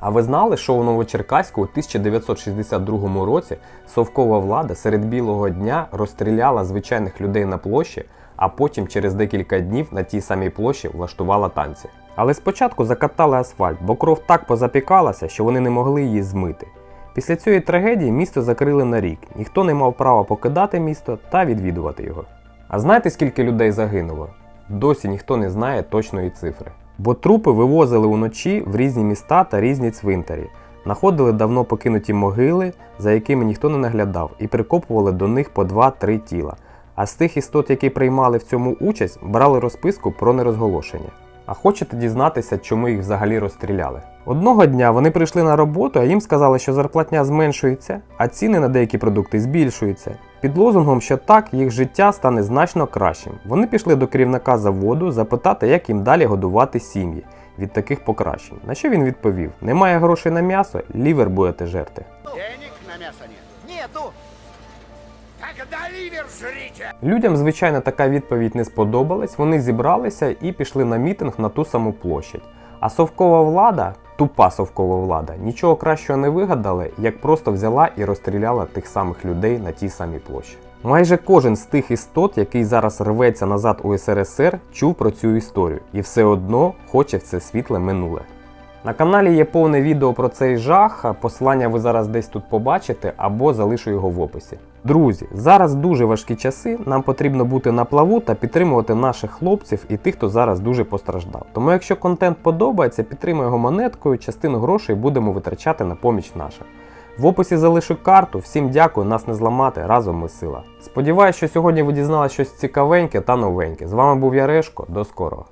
А ви знали, що у Новочеркаську у 1962 році совкова влада серед білого дня розстріляла звичайних людей на площі, а потім через декілька днів на тій самій площі влаштувала танці. Але спочатку закатали асфальт, бо кров так позапікалася, що вони не могли її змити. Після цієї трагедії місто закрили на рік, ніхто не мав права покидати місто та відвідувати його. А знаєте, скільки людей загинуло? Досі ніхто не знає точної цифри. Бо трупи вивозили уночі в різні міста та різні цвинтарі, находили давно покинуті могили, за якими ніхто не наглядав, і прикопували до них по 2-3 тіла. А з тих істот, які приймали в цьому участь, брали розписку про нерозголошення. А хочете дізнатися, чому їх взагалі розстріляли? Одного дня вони прийшли на роботу, а їм сказали, що зарплатня зменшується, а ціни на деякі продукти збільшуються. Під лозунгом, що так їх життя стане значно кращим. Вони пішли до керівника заводу запитати, як їм далі годувати сім'ї від таких покращень. На що він відповів: немає грошей на м'ясо, лівер будете жерти. Денег на мясо нет. Нету. Людям, звичайно, така відповідь не сподобалась. Вони зібралися і пішли на мітинг на ту саму площадь. А совкова влада, тупа совкова влада, нічого кращого не вигадали, як просто взяла і розстріляла тих самих людей на тій самій площі. Майже кожен з тих істот, який зараз рветься назад у СРСР, чув про цю історію і все одно хоче в це світле минуле. На каналі є повне відео про цей жах. Посилання ви зараз десь тут побачите або залишу його в описі. Друзі, зараз дуже важкі часи. Нам потрібно бути на плаву та підтримувати наших хлопців і тих, хто зараз дуже постраждав. Тому, якщо контент подобається, підтримуй його монеткою, частину грошей будемо витрачати на поміч наша. В описі залишу карту. Всім дякую, нас не зламати. Разом ми сила. Сподіваюсь, що сьогодні ви дізналися щось цікавеньке та новеньке. З вами був Ярешко. До скорого.